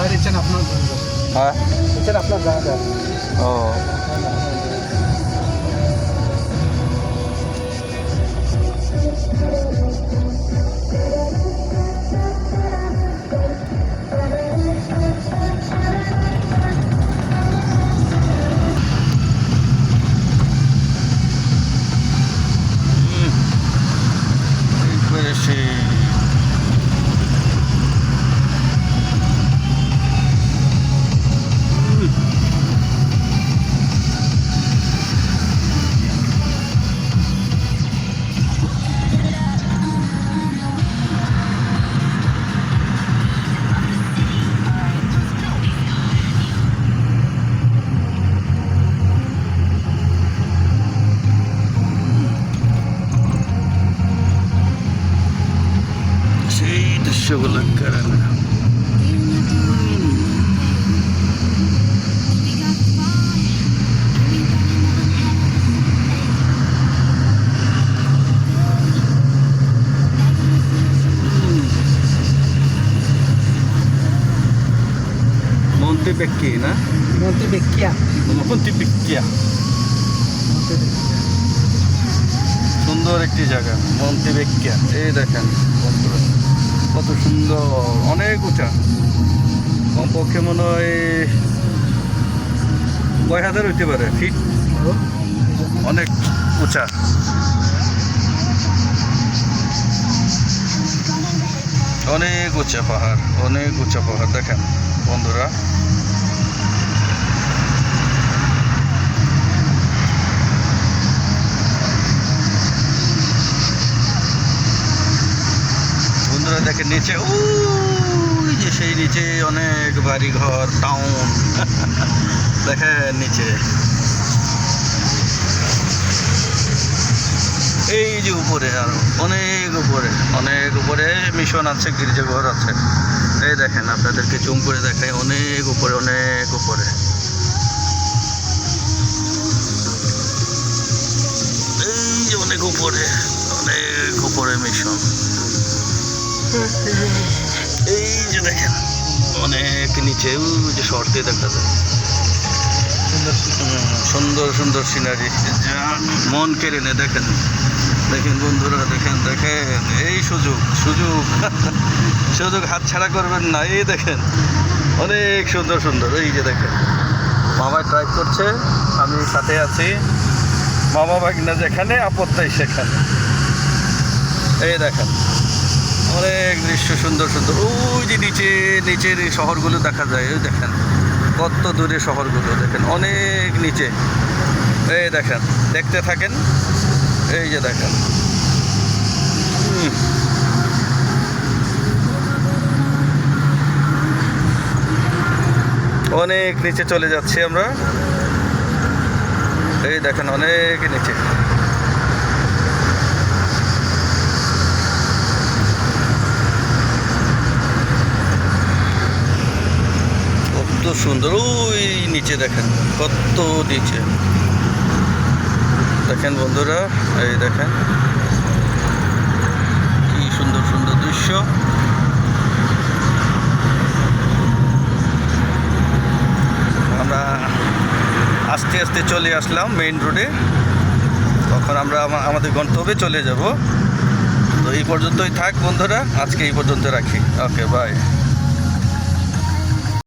গাড়ি চান আপনার হ্যাঁ চান আপনার গাড়ি ও সেই দৃশ্যগুলো কারণে Monte Becchia, Monte Becchia সুন্দর একটি জায়গা মন্ত্রী বেক্কিয়া এই দেখেন। কত সুন্দর, অনেক উঁচা। কমপক্ষে মনে হয় কয় হাজার হইতে পারে ফিট অনেক উঁচা। অনেক উঁচা পাহাড়, অনেক উঁচা পাহাড়, দেখেন বন্ধুরা। বন্ধুরা দেখেন নিচে ওই যে সেই নিচে অনেক বাড়ি ঘর টাউন দেখেন নিচে। এই যে উপরে আরও, অনেক উপরে অনেক উপরে মিশন আছে, গির্জাঘর আছে। এই দেখেন, আপনাদেরকে জুম করে দেখাই, অনেক উপরে অনেক উপরে। এই যে অনেক উপরে অনেক উপরে মিশন এই যে দেখেন অনেক নিচে ওই যে শর্ট দিয়ে দেখা যায়। সুন্দর সুন্দর সিনারি। মন কেড়ে নে দেখেন। দেখেন বন্ধুরা দেখেন দেখেন এই সুযোগ সুযোগ। সুযোগ হাত ছাড়া করবেন না এই দেখেন। অনেক সুন্দর সুন্দর এই যে দেখেন। মামা ট্রাই করছে আমি সাথে আছি। মামা বাগনা যেখানে আপত্তাই সেখানে। এই দেখেন। অনেক দৃশ্য সুন্দর সুন্দর। ওই যে নিচে, নিচের এই শহরগুলো দেখা যায়, ওই দেখেন। কত দূরে শহরগুলো, দেখেন, অনেক নিচে। এই দেখেন, দেখতে থাকেন? এই যে দেখেন। অনেক নিচে চলে যাচ্ছি আমরা। এই দেখেন, অনেক নিচে কত সুন্দর, ওই নিচে দেখেন, কত নিচে। দেখেন বন্ধুরা, এই দেখেন, কি সুন্দর সুন্দর দৃশ্য। আমরা আস্তে আস্তে চলে আসলাম মেইন রোডে তখন আমরা আমাদের গন্তব্যে চলে যাব। তো এই পর্যন্তই থাক বন্ধুরা, আজকে এই পর্যন্ত রাখি। Okay bye